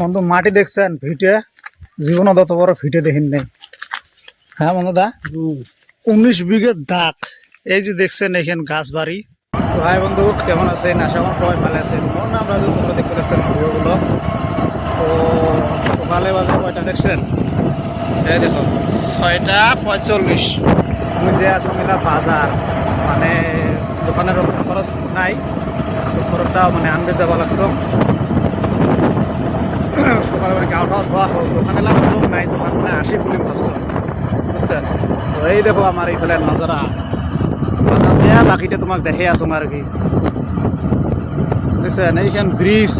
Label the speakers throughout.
Speaker 1: বন্ধু মাটি দেখছেন ভিটে। জীবনে তত বড় ভিটে দেখিন নাই হ্যাঁ বন্ধু দা? উনিশ বিঘে দাগ। এই যে দেখছেন এখানে গাছ বাড়ি। ভাই বন্ধু কেমন আছেন? আশা করি সবাই ভালো আছেন। মন আমরা তোমরা দেখতে পাচ্ছেন ভিডিওগুলো তো সকালে বাজে কয়টা দেখছেন? এই দেখো ছয়টা পঁয়তাল্লিশ। আমি যে আছো মিলা বাজার মানে দোকানের খরচ নাই। খরচটা মানে আনবে যাব লাগছো। সকালে মানে গাওটা ধোয়া হোক নাই, দোকান মানে আসি খুলিম ভাবছ। এই দেখো আমার এইফালে নজরা যে বাকিটা তোমাক দেখে আছো আর কি। বুঝছেন এইখান ব্রিজ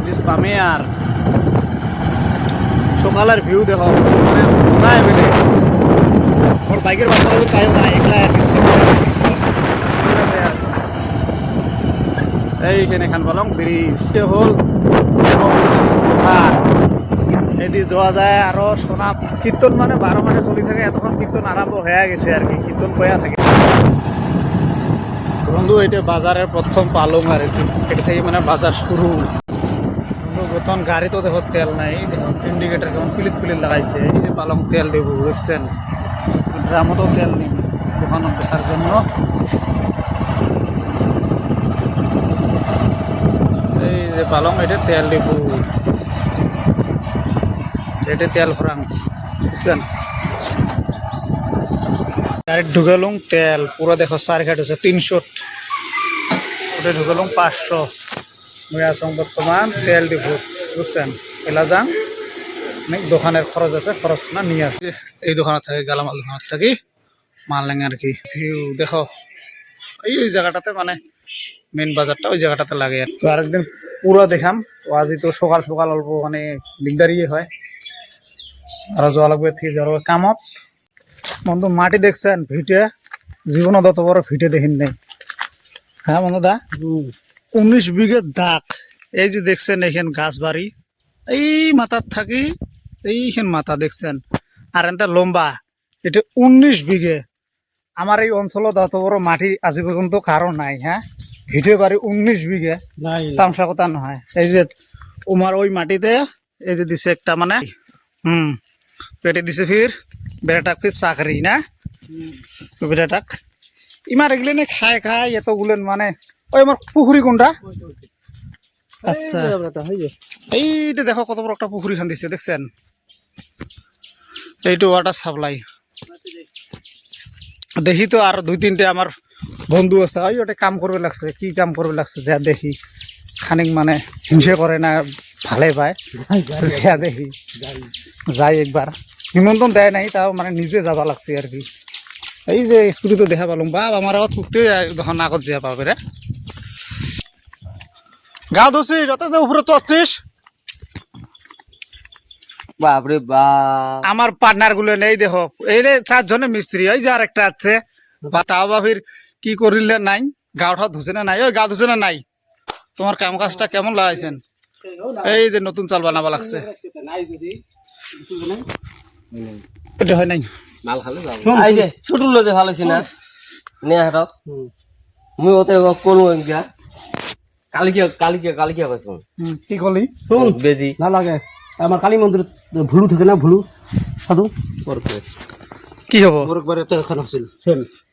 Speaker 1: ব্রিজ পামে আর সকালের ভিউ দেখো। মানে মজাই বেলে ওর বাইকের বাচ্চা তাই না একলা এইখানে খান পালং ব্রিজ হল দোকান এদিকে যাওয়া যায় আরও সোনা কীর্তন মানে বারো মাসে চলি থাকে এতক্ষণ কীর্তন আরম্ভ হয়ে গেছে আর কি কীর্তন কয়া থাকে। বন্ধু এটা বাজারের প্রথম পালং আর কি এটা থেকে মানে বাজার শুরু বর্তমান গাড়ি তো দেখো তেল নাই দেখো ইন্ডিকেটার কেমন পিলিত পিলিত লাগাইছে এই যে পালং তেল দেবো দেখছেন ড্রামতো তেল নেই, দোকানত বেচার জন্য। এই যে পালং এটা তেল দেব। এটা তেল ভরাং বুঝছেন? ডাইরেক্ট ঢুকালুম তেল পুরো দেখো চার ঘাট হচ্ছে তিনশো। ওটা ঢুকালুম পাঁচশো। মুই আসং বর্তমান তেল দিব বুঝছেন? এলা যাং অনেক দোকানের খরচ আছে খরচ না নিয়ে আসি এই দোকানত থাকি গালামাল দোকানত থাকি মাল লেঙে আর কি। ভিউ দেখো এই ওই জায়গাটাতে মানে মেন বাজারটা ওই জায়গাটাতে লাগে আর তো আরেকদিন পুরো দেখাম তো আজি তো সকাল সকাল অল্প মানে দিগদারি হয়। আরও যাওয়া লাগবে লাগবে কামত। বন্ধু মাটি দেখছেন ভিটে। জীবনে তত বড় ভিটে দেখিন নাই। হ্যাঁ বন্ধু দা? উনিশ বিঘে দাগ। এই যে দেখছেন এইখান গাছ বাড়ি। এই মাথার থাকি এইখান মাথা দেখছেন। আর এটা লম্বা। এটা উনিশ বিঘে। আমার এই অঞ্চলত অত বড় মাটি আজি পর্যন্ত কারও নাই হ্যাঁ? ভিটে বাড়ি উনিশ বিঘে। তামসা কথা নহয়। এই যে উমার ওই মাটিতে এই যে দিছে একটা মানে হুম। পেটে দিছে ফির? বেটাটাক ফির চাকরি না? তো বেটাটাক ইমার এগুলো নে খায় খায়, এতগুলো মানে ওই আমার পুকুরি কোনটা? আচ্ছা। এইটা দেখো কত বড় একটা পুকুরি খান দিছে, দেখছেন? এইটো ওয়াটার সাপ্লাই। দেখি তো আর দুই তিনটে আমার বন্ধু আছে, ওই ওটা কাম করবে লাগছে, কি কাম করবে লাগছে, যা দেখি। খানিক মানে হিংসে করে না ভালে পায়। দেখি। যাই একবার নিমন্ত্রণ দেয় নাই তাও মানে নিজে যাবা লাগছে আর কি। এই যে স্কুটি তো দেখা পালাম বাপ আমার আগত ফুটতে তখন আগত যা পাবে রে গা ধুছিস অত তো উপরে চচ্ছিস
Speaker 2: বাপরে বাপ।
Speaker 1: আমার পার্টনারগুলো নেই দেখো। এই রে চারজনে মিস্ত্রি ওই যে আর একটা আছে। বা তাও বাবির কি করিলে নাই? গাওটা ধুছে না নাই? ওই গা ধুছে না নাই? তোমার কাম কাজটা কেমন লাগাইছেন এই যে নতুন চাল বানাবা লাগছে। এটা হয় নাই।
Speaker 2: মাল খালে এই যে ছোট লোক ভালো না নে হাটক মুই ওতে করব ইনকা কালিকে কালিকে কালিকে কইছ
Speaker 1: কি করলি
Speaker 2: শুন। বেজি।
Speaker 3: না লাগে। আমার কালী মন্দির ভুলু থাকে না ভুলু। সাধু।
Speaker 1: কি হব?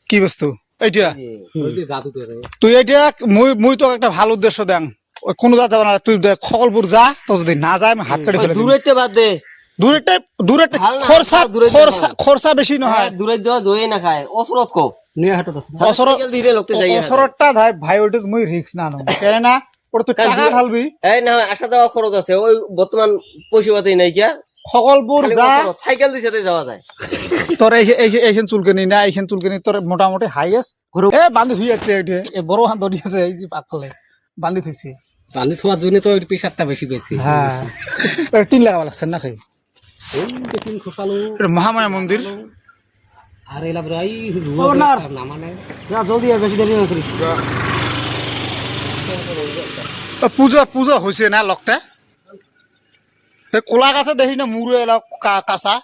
Speaker 1: কি বস্তু? এইটা
Speaker 2: ওই যে জাদু করে
Speaker 1: তুই এইটা মুই মুই তো একটা ভালো উদ্দেশ্য দেন ওই কোনো যা যাবে না তুই সকলপুর যা তো যদি না যায় আমি হাত কাটি ফেলে
Speaker 2: বাদ দে।
Speaker 1: দূরেরটা দূরেরটা
Speaker 2: না,
Speaker 1: খরচা খরচা খরচা বেশি নহয়
Speaker 2: দূরে দেওয়া জয়ে না খায়। অসরত কো।
Speaker 3: নিয়ে হাটত
Speaker 1: অসরত
Speaker 2: সাইকেল দিলে লোকতে যাই
Speaker 1: অসরতটা ভাই ভাই মুই রিক্স না নম কেন না ওটা তুই টাকা ঢালবি।
Speaker 2: এই না আসা যাওয়া খরচ আছে। ওই বর্তমান পয়সা পাতি নাই কিয়া খালি
Speaker 1: যা।
Speaker 2: সাইকেল দিয়ে সাথে যাওয়া যায়।
Speaker 1: তোর এই এই- এইখান চুলকানি না এইখান চুলকানি তোর মোটামুটি হাইয়েস্ট এ বান্ধি ধুই যাচ্ছে এটা বড় হাত ধরি আছে এই যে পাতলে। বান্ধি থইছি
Speaker 3: বান্ধি থোয়ার জন্য তো একটু প্রেশারটা বেশি পেয়েছি।
Speaker 1: হ্যাঁ। টিন লাগাবা লাগছে না খাই মহামায়া মন্দির।
Speaker 3: আর এলা বলে না মানে জলদি বেশি দেরি না করিস।
Speaker 1: পূজা পূজা হয়েছে না লগতে? এই কলা গাছে দেখি না মুড়ে এলা কাঁচা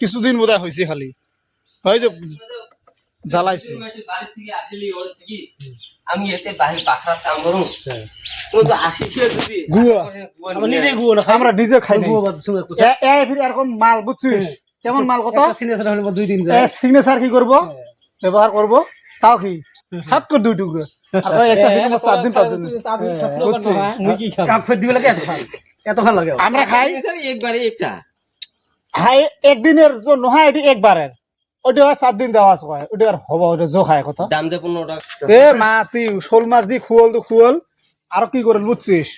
Speaker 1: কিছুদিন বোধ হয়েছে খালি। হয় যে জ্বালাইছে।
Speaker 2: বাড়ি থেকে আসলি ওর থেকে আমি এতে বাহির পাখড়ার কাম করুন তোমার তো আশি ছিল যদি
Speaker 1: গুয়া।
Speaker 3: আমরা নিজেই গুলো না খাই
Speaker 1: আমরা নিজে খাই নাই।
Speaker 3: গুলো বাদ সঙ্গে কুচা
Speaker 1: এ- এ ফির এরকম মাল বুঝছিস? কেমন মাল কত?
Speaker 3: একটা হলে দুই দিন
Speaker 1: সিগনেচার কি করব? ব্যবহার করব? তাও কি? হাত করে দুই টুকরো।
Speaker 3: এত এত লাগে।
Speaker 1: আমরা খাই।
Speaker 2: একবারে একটা।
Speaker 1: হাই একদিনের জন্য হ্যাঁ এটি একবারের। ওটা দিন দেওয়া আছে কয়। ওটা আর হব ওটা জো খায় কথা।
Speaker 2: দাম যে পনেরো টাকা।
Speaker 1: এ মাছ দি শোল মাছ দি খুয়াল তো খুয়াল আরও কি করে বুঝছিস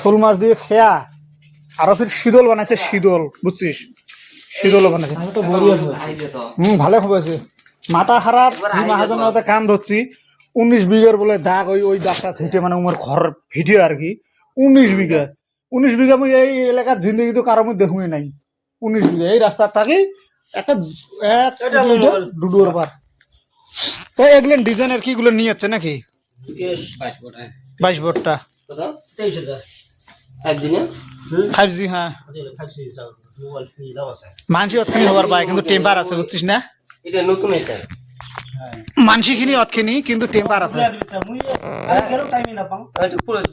Speaker 1: শোল মাছ দিয়ে খেয়া আরও ফির শীতল বানাইছে শীতল বুঝছিস শীতল বানাইছে।
Speaker 3: আছে।
Speaker 1: হম ভালো খবরছে মাথা খারাপ মহাজনের কাম ধরছি উনিশ বিঘার বলে দাগ ওই ওই দাগটা ছিটে মানে উমার ঘর ভিডিও আর কি। উনিশ বিঘা। উনিশ বিঘা মুই এই এলাকার জিন্দগি তো কারও মুই দেখুই নাই। উনিশ বিঘা। এই রাস্তার থাকি একটা এক দুডুর পার তো এগুলো ডিজাইনের কি গুলো নিয়ে যাচ্ছে নাকি বাইশ ভোটটা
Speaker 2: কত? একদিনে
Speaker 1: ফাইভ জি হ্যাঁ। মানসি অতখানি হবার পায় কিন্তু টেম্পার আছে বুঝছিস না?
Speaker 2: এটা নতুন এটা।
Speaker 1: মানসি খিনি অতখানি কিন্তু টেম্পার আছে।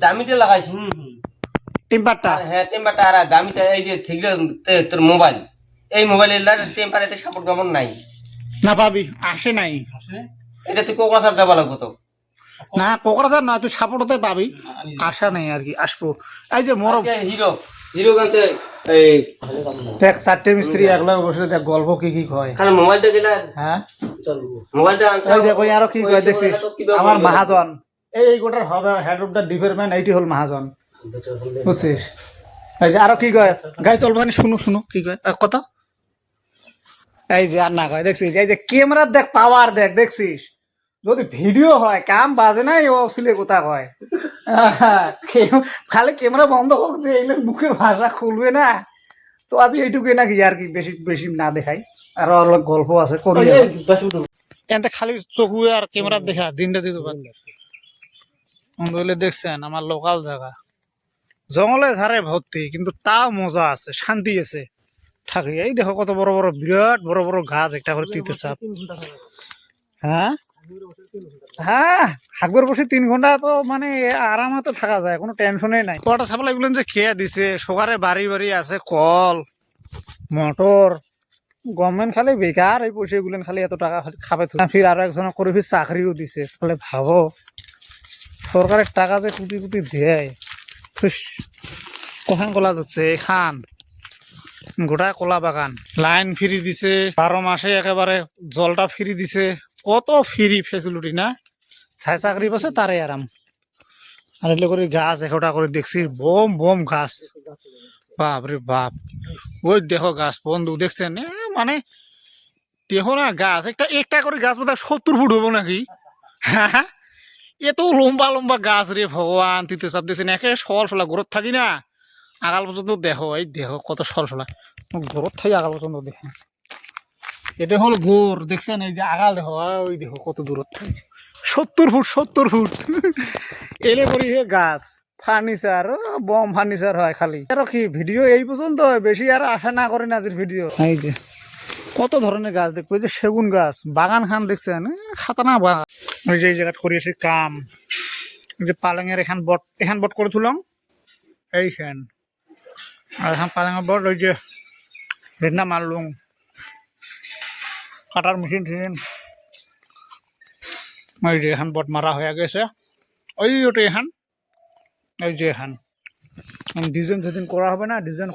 Speaker 2: দামিটা লাগাইছি
Speaker 1: টেম্পারটা?
Speaker 2: হ্যাঁ টেম্পারটা আর দামিটা এই যে ঠিক তোর মোবাইল এই মোবাইলের টেম্পারেতে সাপোর্ট কেমন নাই?
Speaker 1: না পাবি আসে নাই।
Speaker 2: এটা তুই কোকড়া দেওয়া লাগবো তো?
Speaker 1: না কোকরাঝার না তুই সাপোর্টতে পাবি। আশা নাই আর কি আসব। এই যে মোর
Speaker 2: আজকে হিরো হিরো গাছে এই
Speaker 1: দেখ চারটে মিস্ত্রি একলা বসে দেখ গল্প কি কি কয়।
Speaker 2: খালি মোবাইলটা যেটা
Speaker 1: হ্যাঁ?
Speaker 2: মোবাইলটা আনছে
Speaker 1: ওই দেখ ওই আরও কি কয় দেখছিস? আমার মাহাজন। এই এই গোটার হবে হেডরুমটা ডিপার্টমেন্ট এইটি হল মাহাজন। বুঝছিস? এই যে আরও কি কয়? গাই চল মানে শুনো শুনো কি কয়? কত এই যে আর না কয় দেখছিস? এই যে ক্যামেরার দেখ পাওয়ার দেখ দেখছিস? যদি ভিডিও হয় কাম বাজে না ও ছিলে কোথা কয়। খালি ক্যামেরা বন্ধ হোক যে এই লোক মুখের ভাষা খুলবে না। তো আজ এইটুকুই নাকি আর কি বেশি বেশি না দেখাই। আর অনেক গল্প আছে করি এনতে খালি চকুয়ে আর ক্যামেরা দেখা দিনটা দিতে পারলে বলে দেখছেন আমার লোকাল জায়গা। জঙ্গলে ধারে ভর্তি কিন্তু তাও মজা আছে শান্তি আছে। থাকে। এই দেখো কত বড় বড় বিরাট বড় বড় গাছ একটা করে তিতে চাপ হ্যাঁ। হ্যাঁ? হাকবার বসে তিন ঘণ্টা তো মানে আরামে থাকা যায় কোনো টেনশনই নাই। কটা ছাগল এগুলো যে খেয়ে দিছে সকালে বাড়ি বাড়ি আছে কল মোটর গভর্নমেন্ট খালি বেকার এই পয়সা গুলেন খালি এত টাকা খাবে তো। ফির আরও একজন করে ফির চাকরিও দিছে। তাহলে ভাবো সরকারের টাকা যে কোটি কোটি দেয় কখন কলা ধরছে খান। গোটা কলা বাগান। লাইন ফ্রি দিছে, বারো মাসে একেবারে জলটা ফ্রি দিছে। কত ফ্রি ফেসিলিটি না? ছাই চাকরি পাচ্ছে তারে আরাম আর এগুলো করে গাছ একটা করে দেখছি, বম বম গাছ। বাপ রে বাপ। ওই দেখো গাছ, বন্ধু, দেখছেন? মানে দেখো না গাছ, একটা একটা করে গাছ বোধহয় সত্তর ফুট হব নাকি? হ্যাঁ এত লম্বা লম্বা গাছ রে ভগবান, তিতে সব দেখছেন একে সল সলা ঘরত থাকি না। আগাল পর্যন্ত দেখো এই দেখো কত সল সলা ঘরত থাকি আগাল পর্যন্ত দেখো এটা হল গোর দেখছেন? এই যে আগাল দেখো ওই দেখো কত দূরত থাকে সত্তর ফুট সত্তর ফুট। এলে করি হে গাছ, ফার্নিচার বম ফার্নিচার হয় খালি। আর কি, ভিডিও এই পর্যন্ত বেশি আর আশা না করেন আজের ভিডিও। এই যে, কত ধরনের গাছ দেখব? যে সেগুন গাছ, বাগান খান দেখছেন? খাতানা বাগান। ওই যে এই জায়গাত করি আছি কাম। যে পালেঙের এখান বট এখান বট করে তুলাম এইখান। আর এখন বট ওই যে ভেটনা মারলুম। কাটার মেশিন টেশিন ওই যে এখান বট মারা হয়ে গেছে। ওই ওটা এখান। এই যে এখান। ডিজাইন যেদিন করা হবে না, ডিজাইন